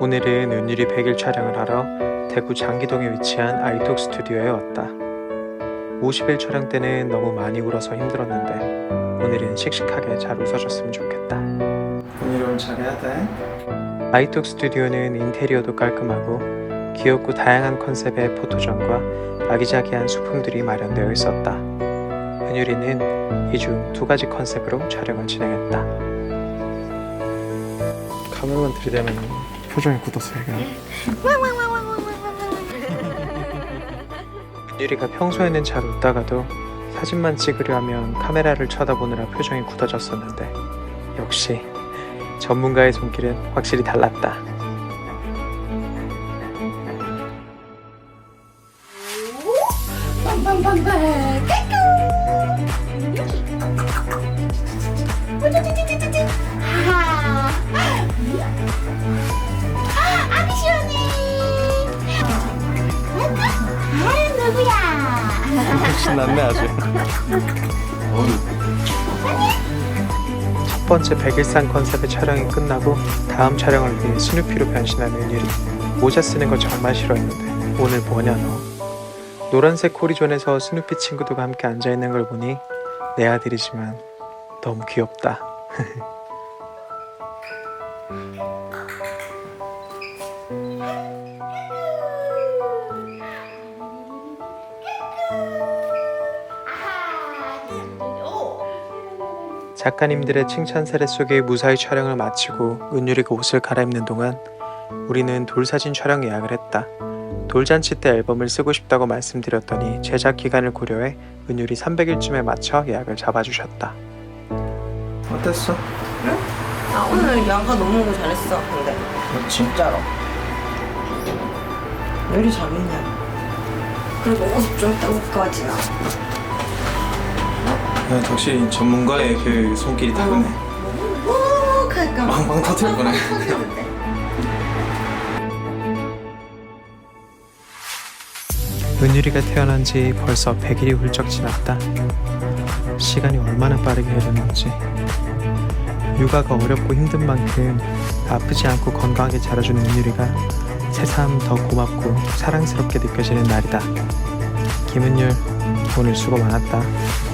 오늘은 은율이 100일 촬영을 하러 대구 장기동에 위치한 아이톡 스튜디오에 왔다. 50일 촬영 때는 너무 많이 울어서 힘들었는데 오늘은 씩씩하게 잘 웃어줬으면 좋겠다. 오늘은 잘해야 돼. 아이톡 스튜디오는 인테리어도 깔끔하고 귀엽고 다양한 컨셉의 포토존과 아기자기한 소품들이 마련되어 있었다. 은율이는 이 중 두 가지 컨셉으로 촬영을 진행했다. 카메라만 들이대면 표정이 굳었어요. 그냥. 은율이가 평소에는 잘 웃다가도 사진만 찍으려 하면 카메라를 쳐다보느라 표정이 굳어졌었는데 역시 전문가의 손길은 확실히 달랐다. 빵빵빵빵 누구야? 신났네 아주. 첫 번째 백일산 컨셉의 촬영이 끝나고 다음 촬영을 위해 스누피로 변신한 은율이 모자 쓰는 거 정말 싫어했는데. 오늘 뭐냐 너? 노란색 코리존에서 스누피 친구들과 함께 앉아 있는 걸 보니 내 아들이지만 너무 귀엽다 작가님들의 칭찬 세례 속에 무사히 촬영을 마치고 은율이가 옷을 갈아입는 동안 우리는 돌사진 촬영 예약을 했다. 돌잔치 때 앨범을 쓰고 싶다고 말씀드렸더니 제작 기간을 고려해 은율이 300일쯤에 맞춰 예약을 잡아주셨다. 어땠어? 아 오늘 양가 너무 잘했어 근데 진짜로 왜 이리 잘했냐 그리고 옷좀 따고까지 나 역시 전문가의 그 손길이 다르네. 오 그러니까 빵빵 터뜨릴 거네. 은율이가 태어난 지 벌써 100일이 훌쩍 지났다. 시간이 얼마나 빠르게 흐르는지. 육아가 어렵고 힘든 만큼 아프지 않고 건강하게 자라주는 은율이가 새삼 더 고맙고 사랑스럽게 느껴지는 날이다. 김은율, 오늘 수고 많았다.